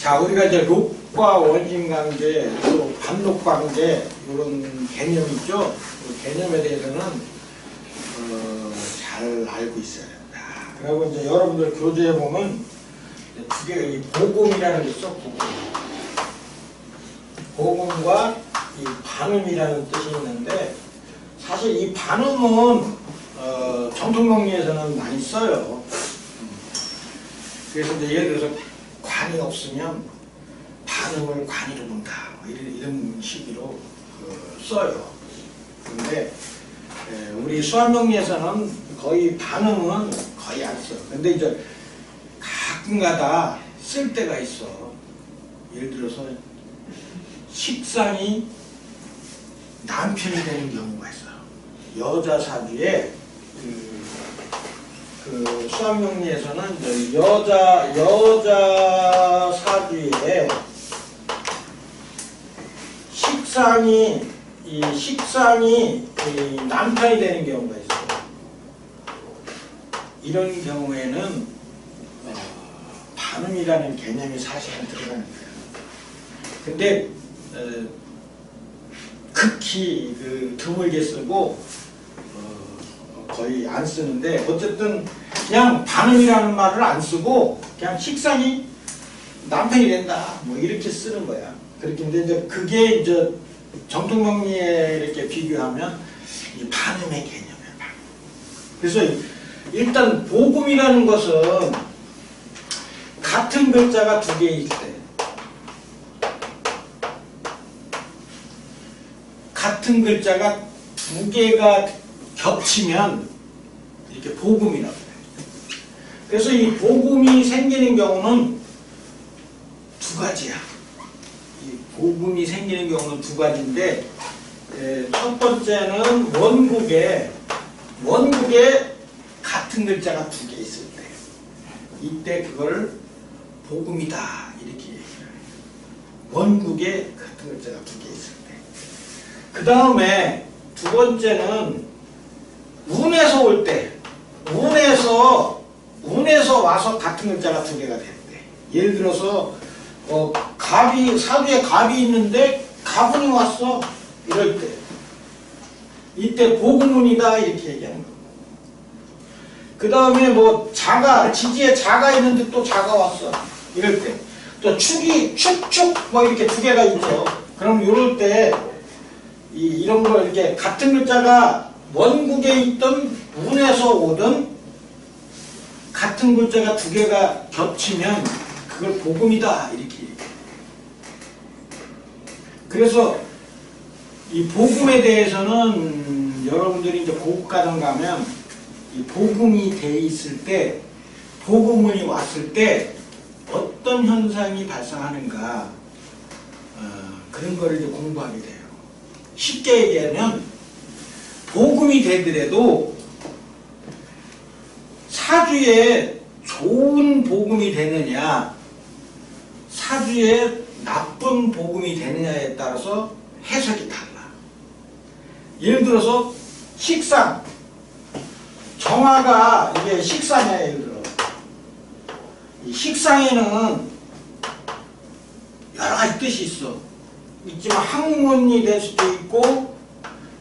자, 우리가 이제 록과 원심 관계, 또 반록 관계 이런 개념이 있죠. 그 개념에 대해서는 어, 잘 알고 있어야 된다. 그리고 이제 여러분들 교재에 보면 두 개가 이 복음이라는 게 있어. 복음. 복음과 이 반음이라는 뜻이 있는데 사실 이 반음은 어, 정통명리에서는 많이 써요. 그래서 이제 예를 들어서 관이 없으면 반응을 관이로 본다 뭐 이런, 이런 식으로 어, 써요. 에, 우리 수학명리에서는 거의 반응은 거의 안 써. 근데 이제 가끔가다 쓸 때가 있어. 예를 들어서 식상이 남편이 되는 경우가 있어. 여자 사주에 그, 그 수학명리에서는 여자 여자 사주에 식상이 이 식상이 이 남편이 되는 경우가 있어. 이런 경우에는 어, 반음이라는 개념이 사실은 들어가는 거예요. 근데 어, 극히 그 드물게 쓰고 어, 거의 안 쓰는데 어쨌든 그냥 반음이라는 말을 안 쓰고 그냥 식상이 남편이 된다 뭐 이렇게 쓰는 거야. 그렇게 근데 이제 그게 이제 정통명리에 이렇게 비교하면 이 반음의 개념이야. 반음. 그래서 일단 복음이라는 것은 같은 글자가 두개 있을 때 같은 글자가 두 개가 겹치면 이렇게 복음이라고 해요. 그래서 이 복음이 생기는 경우는 두 가지야. 이 복음이 생기는 경우는 두 가지인데 에, 첫 번째는 원국에 원국에 같은 글자가 두 개 있을 때 이때 그걸 복음이다 이렇게 얘기를 해요. 원국에 같은 글자가 두 개 있을 때. 그 다음에 두 번째는 운에서 올 때, 운에서 운에서 와서 같은 글자가 두 개가 되는데 예를 들어서 어, 갑이 사주에 갑이 있는데 가분이 왔어. 이럴 때. 이때 복음운이다. 이렇게 얘기하는 거고 그 다음에 뭐 자가 지지에 자가 있는데 또 자가 왔어. 이럴 때. 또 축이 축축 뭐 이렇게 두 개가 있죠. 그럼 이럴 때 이, 이런 걸 이렇게 같은 글자가 원국에 있던 운에서 오든 같은 글자가 두 개가 겹치면 그걸 복음이다 이렇게. 그래서 이 복음에 대해서는 여러분들이 이제 고급가정 가면 이 복음이 돼 있을 때 복음이 왔을 때 어떤 현상이 발생하는가 어, 그런 거를 이제 공부하게 돼요. 쉽게 얘기하면 복음이 되더라도 사주에 좋은 복음이 되느냐 사주에 나쁜 복음이 되느냐에 따라서 해석이 달라. 예를 들어서 식상 정화가 이게 식상이야 예를 들어 이 식상에는 여러 가지 뜻이 있어. 있지만 학문이 될 수도 있고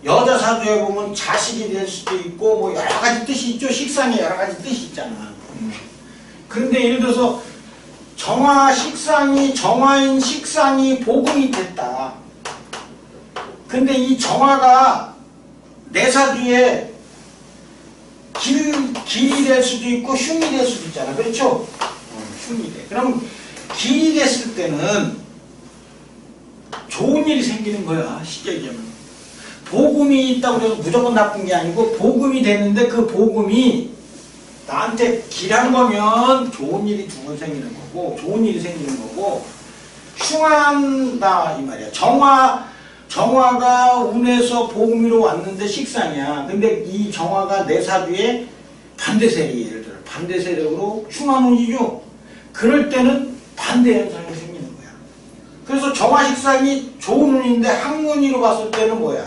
여자 사주에 보면 자식이 될 수도 있고 뭐 여러 가지 뜻이 있죠. 식상에 여러 가지 뜻이 있잖아. 그런데 예를 들어서 정화 식상이 정화인 식상이 복음이 됐다. 근데 이 정화가 내 사주에 길, 길이 될 수도 있고 흉이 될 수도 있잖아. 그렇죠? 어, 흉이 돼. 그럼 길이 됐을 때는 좋은 일이 생기는 거야. 쉽게 얘기하면. 복음이 있다고 해서 무조건 나쁜 게 아니고 복음이 됐는데 그 복음이 나한테 길한 거면 좋은 일이 두 번 생기는 거고 좋은 일이 생기는 거고 흉한다 이 말이야. 정화 정화가 운에서 복음으로 왔는데 식상이야. 근데 이 정화가 내 사주에 반대 세력 예를 들어 반대 세력으로 흉한 운이죠. 그럴 때는 반대 현상이 생기는 거야. 그래서 정화 식상이 좋은 운인데 학문으로 봤을 때는 뭐야?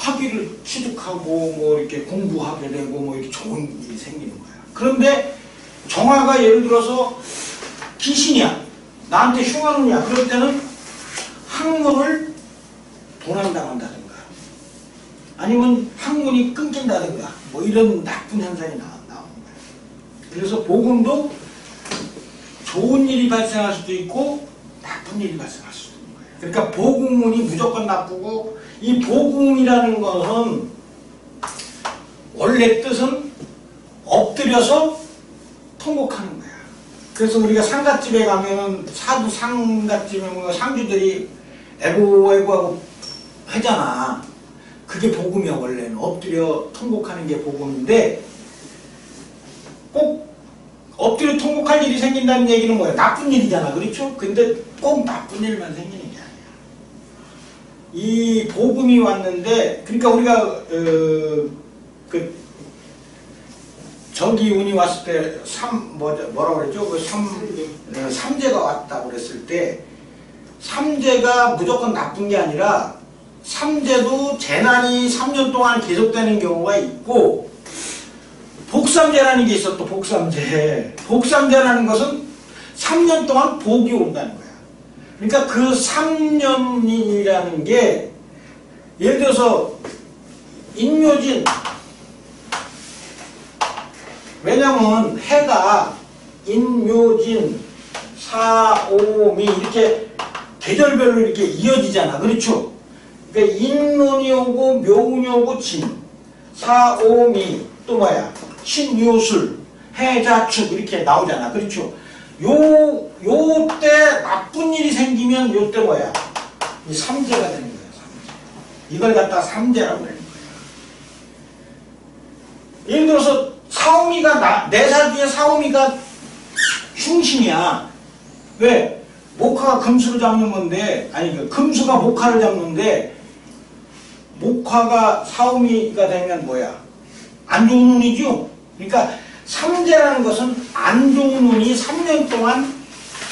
학위를 취득하고 뭐 이렇게 공부하게 되고 뭐 이렇게 좋은 일이 생기는 거야. 그런데 정화가 예를 들어서 귀신이야. 나한테 운이야. 그럴 때는 학문을 도난당한다든가 아니면 학문이 끊긴다든가 뭐 이런 나쁜 현상이 나, 나오는 거예요. 그래서 복음도 좋은 일이 발생할 수도 있고 나쁜 일이 발생할 수도 거예요. 그러니까 복음운이 무조건 나쁘고 이 복음이라는 것은 원래 뜻은 엎드려서 통곡하는 거야. 그래서 우리가 상갓집에 가면은 사두 상갓집에 보면 상주들이 애고 애고하고 하잖아. 그게 복음이야 원래는 엎드려 통곡하는 게 복음인데 꼭 엎드려 통곡할 일이 생긴다는 얘기는 뭐야? 나쁜 일이잖아, 그렇죠? 근데 꼭 나쁜 일만 생기는. 이 복음이 왔는데 그러니까 우리가 어, 그 전기운이 왔을 때 삼, 뭐, 뭐라 그랬죠? 그 삼, 어, 삼재가 왔다고 그랬을 때 삼재가 무조건 나쁜 게 아니라 삼재도 재난이 3년 동안 계속되는 경우가 있고 복삼재라는 게 있어 또 복삼재 복삼재라는 것은 3년 동안 복이 온다는 거야 그러니까 그 3년이라는 게 예를 들어서 인묘진. 왜냐면 해가 인묘진 사오미 이렇게 계절별로 이렇게 이어지잖아. 그렇죠? 그러니까 인문이 오고 묘운이 오고 진 사오미 또 뭐야? 신유술 해자축 이렇게 나오잖아. 그렇죠 요 요 때 나쁜 일이 생기면 요 때 뭐야 이 삼재가 되는 거야 삼재 이걸 갖다 삼재라고 그러는 거야 예를 들어서 사오미가 나, 네살 뒤에 사오미가 흉신이야. 왜? 목화가 금수를 잡는 건데, 아니, 그 금수가 목화를 잡는데, 목화가 사오미가 되면 뭐야? 안 좋은 운이죠? 그러니까, 삼재라는 것은 안 좋은 운이 3년 동안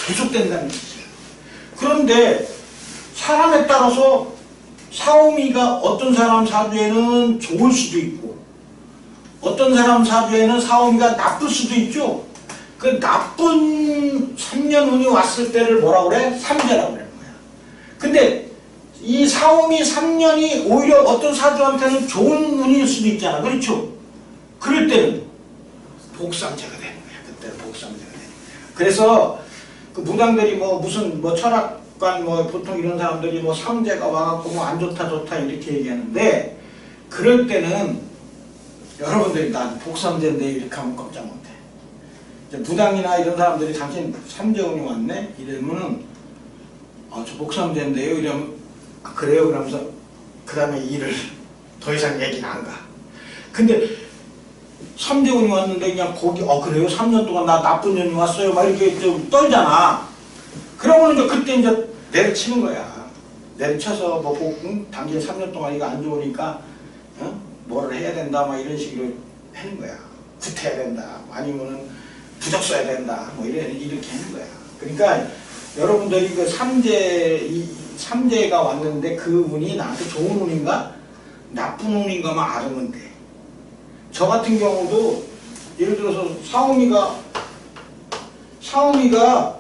계속된다는 뜻이에요. 그런데, 사람에 따라서 사오미가 어떤 사람 사주에는 좋을 수도 있고, 어떤 사람 사주에는 사오미가 나쁠 수도 있죠. 그 나쁜 3년 운이 왔을 때를 뭐라 그래? 삼재라고 거야. 근데 이 사오미 3년이 오히려 어떤 사주한테는 좋은 운일 수도 있잖아. 그렇죠? 그럴 때는 복삼재가 되는 거야. 그때는 복삼재가 되는 거야. 그래서 그 무당들이 뭐 무슨 뭐 철학관 뭐 보통 이런 사람들이 뭐 삼재가 와갖고 뭐 안 좋다 좋다 이렇게 얘기하는데 그럴 때는 여러분들이 난 복삼재인데 이렇게 하면 깜짝 못해. 이제 무당이나 이런 사람들이 당신 삼재운이 왔네? 이러면은 아, 저 복삼재인데요? 이러면 아, 그래요? 그러면서 그 다음에 일을 더 이상 얘기는 안 가. 근데 삼재운이 왔는데 그냥 거기 어 그래요? 3년 동안 나 나쁜 년이 왔어요? 막 이렇게 좀 떨잖아. 그러면 이제 그때 이제 내려치는 거야. 내려쳐서 뭐 복, 응? 당신 3년 동안 이거 안 좋으니까 어? 뭐를 해야 된다 막 이런 식으로 하는 거야. 구태야 된다. 아니면은 부적 써야 된다. 뭐 이래 이렇게 하는 거야. 그러니까 여러분들이 그 삼재 이 삼재가 왔는데 그 운이 나한테 좋은 운인가 나쁜 운인가만 알으면 돼. 저 같은 경우도 예를 들어서 사오미가 사오미가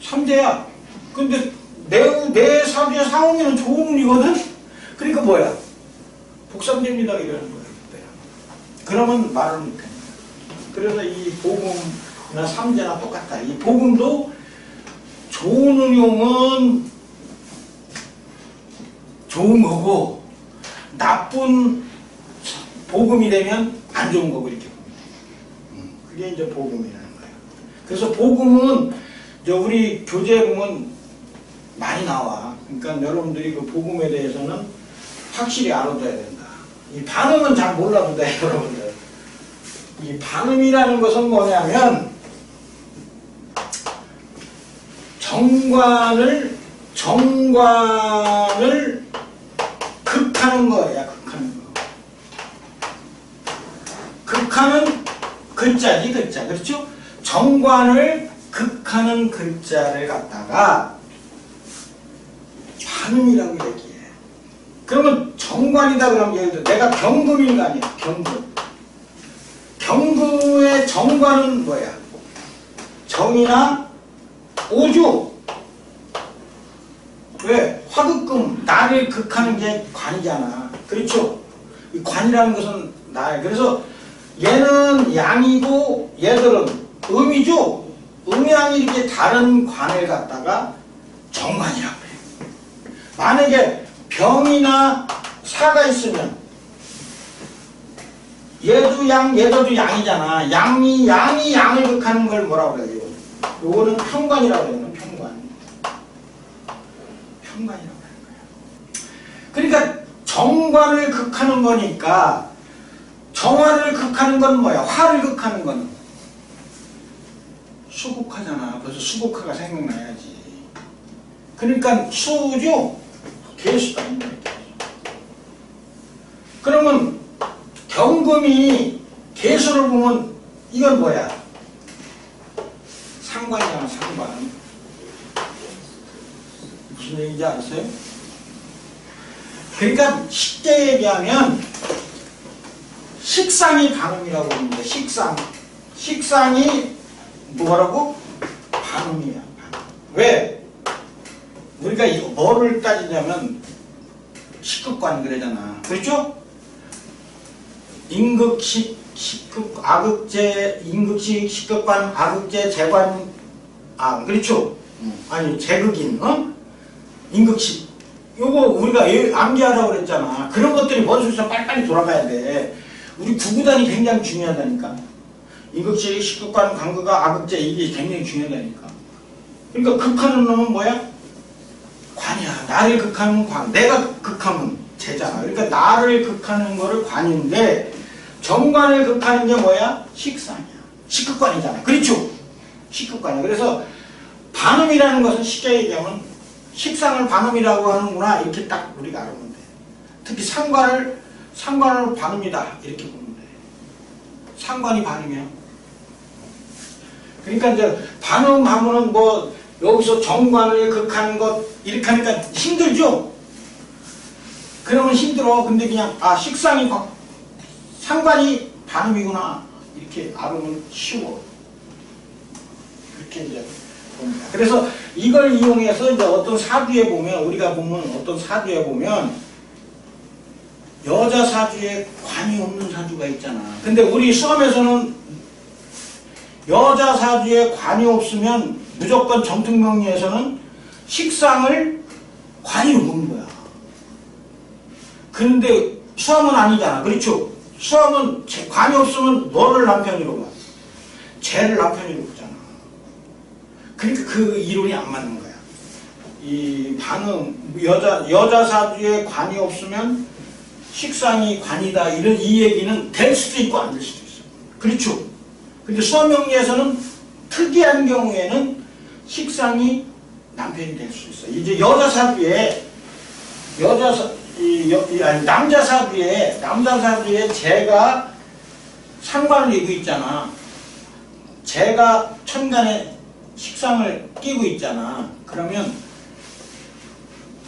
삼재야. 근데 내, 내 사주에 사오미는 좋은 운이거든? 그러니까 뭐야? 복삼재입니다 이러는. 그때. 그러면 말을 못해. 그래서 이 복음이나 삼재나 똑같다. 이 복음도 좋은 운용은 좋은 거고 나쁜 복음이 되면 안 좋은 거고 이렇게 봅니다. 음, 그게 이제 복음이라는 거예요. 그래서 복음은 이제 우리 교재 보면 많이 나와. 그러니까 여러분들이 그 복음에 대해서는 확실히 알아둬야 된다. 이 반응은 잘 몰라도 돼, 여러분들. 이 반응이라는 것은 뭐냐면 정관을 정관을 극하는 거야, 극하는 거. 극하는 글자지, 글자. 그렇죠? 정관을 극하는 글자를 갖다가 반음이라고 얘기해. 그러면 정관이다 그러면 예를 들어 내가 경금인 거 아니야, 경금. 경금의 정관은 뭐야? 정이나 오주. 왜? 화극금, 나를 극하는 게 관이잖아. 그렇죠? 이 관이라는 것은 나야. 그래서 얘는 양이고 얘들은 음이죠? 음양이 이렇게 다른 관을 갖다가 정관이라고 그래요. 만약에 병이나 사가 있으면 얘도 양, 얘도 양이잖아. 양이, 양이 양을 극하는 걸 뭐라고 그래요? 요거는 평관이라고 해요. 평관. 평관이라고 하는 거예요. 그러니까 정관을 극하는 거니까 정화를 극하는 건 뭐야? 화를 극하는 건 수국화잖아. 벌써 수국화가 생각나야지. 그러니까 수죠? 개수다. 그러면 경금이 개수를 보면 이건 뭐야? 상관이잖아, 상관. 무슨 얘기인지 아세요? 그러니까 식대에 비하면 식상이 반음이라고 합니다. 식상. 식상이 뭐라고? 반음이야. 반음. 왜? 우리가 이거 뭐를 따지냐면 식극관 그러잖아. 그렇죠? 임극식, 식극, 악극제, 임극식, 식극관, 악극제, 재관, 아, 그렇죠? 아니, 재극인, 어? 임극식. 요거 우리가 예- 암기하라고 그랬잖아. 그런 것들이 머릿속에서 빨리빨리 돌아가야 돼. 우리 구구단이 굉장히 중요하다니까. 임극식, 식극관, 강극가, 악극제, 이게 굉장히 중요하다니까. 그러니까 극하는 놈은 뭐야? 관이야. 나를 극하는 관. 내가 극하면 제잖아. 그러니까 나를 극하는 거를 관인데 정관을 극하는 게 뭐야? 식상이야. 식극관이잖아. 그렇죠? 식극관이야. 그래서 반음이라는 것은 쉽게 얘기하면 식상을 반음이라고 하는구나. 이렇게 딱 우리가 알면 돼. 특히 상관을 상관을 반음이다. 이렇게 보면 돼. 상관이 반음이야. 그러니까 이제 반음하면은 뭐 여기서 정관을 극하는 것 이렇게 하니까 힘들죠? 그러면 힘들어. 근데 그냥 아 식상이 바- 상관이 반음이구나 이렇게 알으면 쉬워. 그렇게 이제 봅니다. 그래서 이걸 이용해서 이제 어떤 사주에 보면 우리가 보면 어떤 사주에 보면 여자 사주에 관이 없는 사주가 있잖아. 근데 우리 수험에서는 여자 사주에 관이 없으면 무조건 정통명리에서는 식상을 관이 없는 거야. 그런데 수험은 아니잖아. 그렇죠? 수험은 제- 관이 없으면 너를 남편으로 봐. 쟤를 남편으로 보잖아. 그러니까 그 이론이 안 맞는 거야. 이 반응 여자 여자 사주에 관이 없으면 식상이 관이다 이런 이 얘기는 될 수도 있고 안 될 수도 있어. 그렇죠? 근데 수험명리에서는 특이한 경우에는 식상이 남편이 될 수 있어. 이제 여자 사주에 여자 사, 이, 여, 이, 아니, 남자 사주에 남자 사주에 제가 상관을 이고 있잖아. 제가 천간에 식상을 끼고 있잖아. 그러면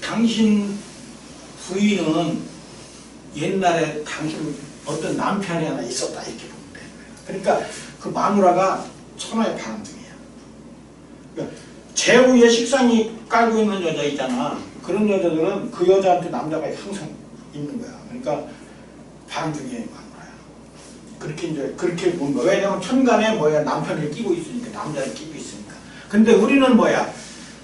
당신 부인은 옛날에 당신 어떤 남편이 하나 있었다 이렇게 보면 돼. 그러니까 그 마누라가 천하의 바람둥이야. 그러니까 제후에 식상이 깔고 있는 여자 있잖아. 그런 여자들은 그 여자한테 남자가 항상 있는 거야. 그러니까 바람둥이의 마누라야. 그렇게 이제 그렇게 본 거야. 왜냐면 천간에 뭐야 남편을 끼고 있으니까 남자를 끼고 있으니까. 근데 우리는 뭐야?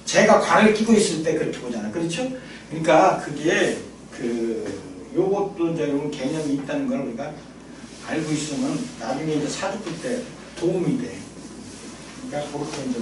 제가 관을 끼고 있을 때 그렇게 보잖아. 그렇죠? 그러니까 그게 그 요것도 이제 이런 개념이 있다는 걸 우리가 알고 있으면 나중에 이제 사주 풀 때 도움이 돼. 그러니까 그렇게 이제